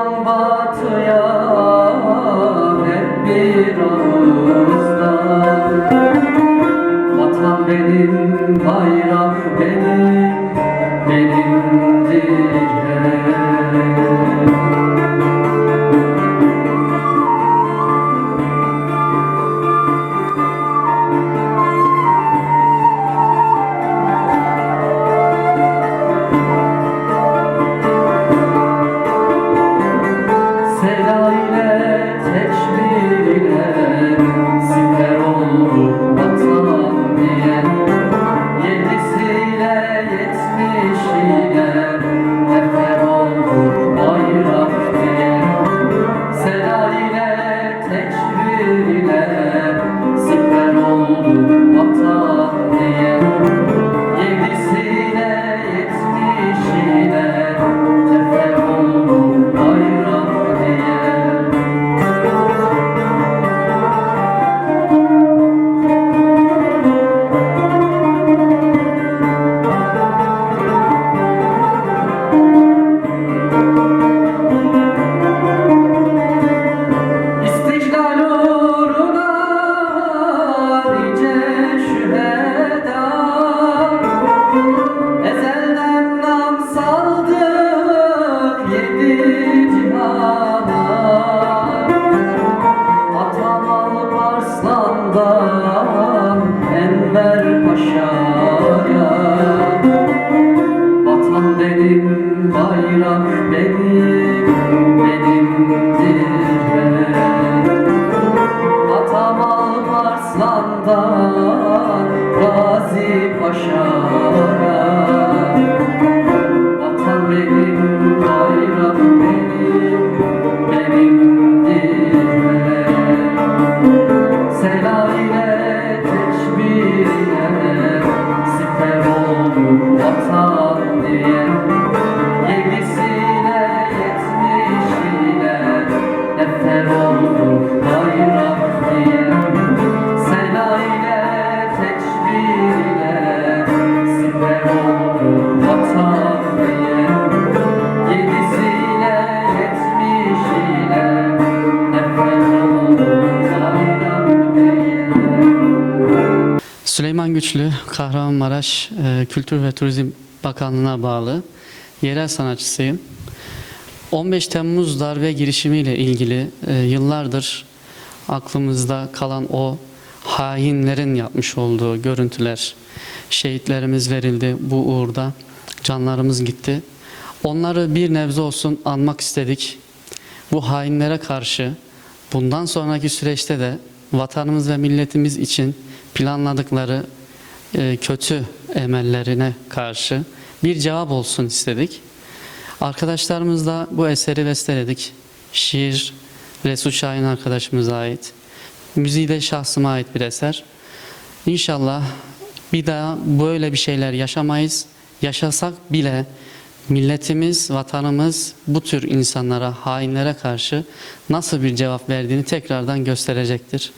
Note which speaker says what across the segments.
Speaker 1: doğudan hep bir omuzda Vatan benim, bayrak benim, benimdir. Benim, bayrak benim, benimdir. Atam Alparslan'dan Gazi Paşa'ya Vatan benim, bayrak benim, benimdir hep. Sela ile teşbih ile siper oldu vatan diye
Speaker 2: Süleyman Güçlü, Kahramanmaraş e, Kültür ve Turizm Bakanlığı'na bağlı yerel sanatçısıyım. 15 Temmuz darbe girişimiyle ilgili e, yıllardır aklımızda kalan o hainlerin yapmış olduğu görüntüler, şehitlerimiz verildi bu uğurda, canlarımız gitti. Onları bir nebze olsun anmak istedik. Bu hainlere karşı bundan sonraki süreçte de vatanımız ve milletimiz için planladıkları e, kötü emellerine karşı bir cevap olsun istedik. Arkadaşlarımızla bu eseri besteledik. Şiir Resul Şahin arkadaşımıza ait. Müziği de şahsıma ait bir eser. İnşallah bir daha böyle bir şeyler yaşamayız. Yaşasak bile milletimiz, vatanımız bu tür insanlara, hainlere karşı nasıl bir cevap verdiğini tekrardan gösterecektir.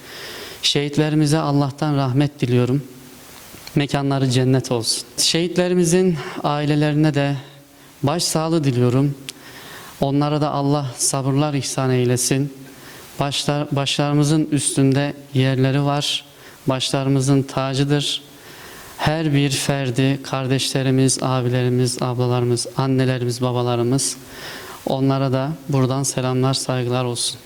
Speaker 2: Şehitlerimize Allah'tan rahmet diliyorum. Mekanları cennet olsun. Şehitlerimizin ailelerine de başsağlığı diliyorum. Onlara da Allah sabırlar ihsan eylesin. Başlar, başlarımızın üstünde yerleri var. Başlarımızın tacıdır. Her bir ferdi, kardeşlerimiz, abilerimiz, ablalarımız, annelerimiz, babalarımız onlara da buradan selamlar, saygılar olsun.